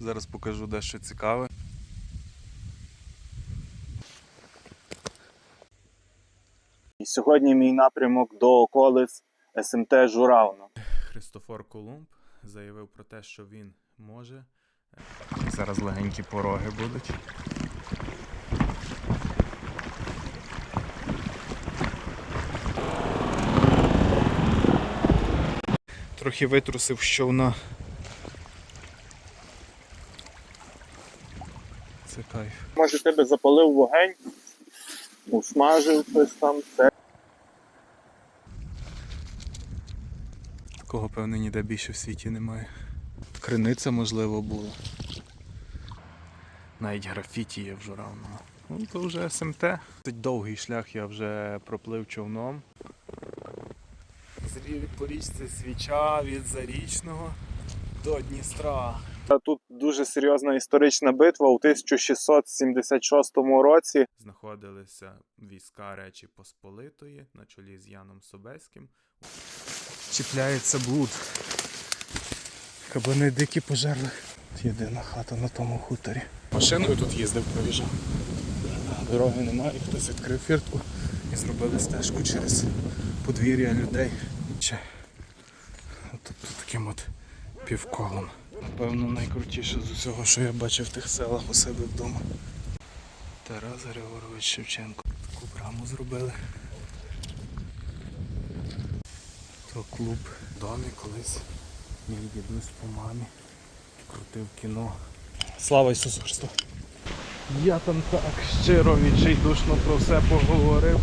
Зараз покажу дещо цікаве. І сьогодні мій напрямок до околиць СМТ Журавно. Христофор Колумб заявив про те, що він може. Зараз легенькі пороги будуть. Трохи витрусив човна. Це кайф. Може, тебе запалив вогонь, усмажив щось там, все. Такого, певно, ніде більше в світі немає. Криниця, можливо, була. Навіть графіті є в Журавному. Ну, то вже СМТ. Досить довгий шлях я вже проплив човном. Зрів по річці свіча від Зарічного до Дністра. Тут дуже серйозна історична битва у 1676 році. Знаходилися війська Речі Посполитої на чолі з Яном Собеським. Чіпляється блуд. Кабани дикі пожерли. Єдина хата на тому хуторі. Машиною тут їздив, проїжджав. Дороги немає, хтось відкрив фіртку і зробили стежку через подвір'я людей. Чи тобто таким от півколом. Напевно, найкрутіше з усього, що я бачив в тих селах у себе вдома. Тарас Григорович Шевченко. Таку браму зробили. То клуб домі колись мій дідусь по мамі крутив кіно. Слава Ісусу Христу! Я там так щиро відчайдушно про все поговорив.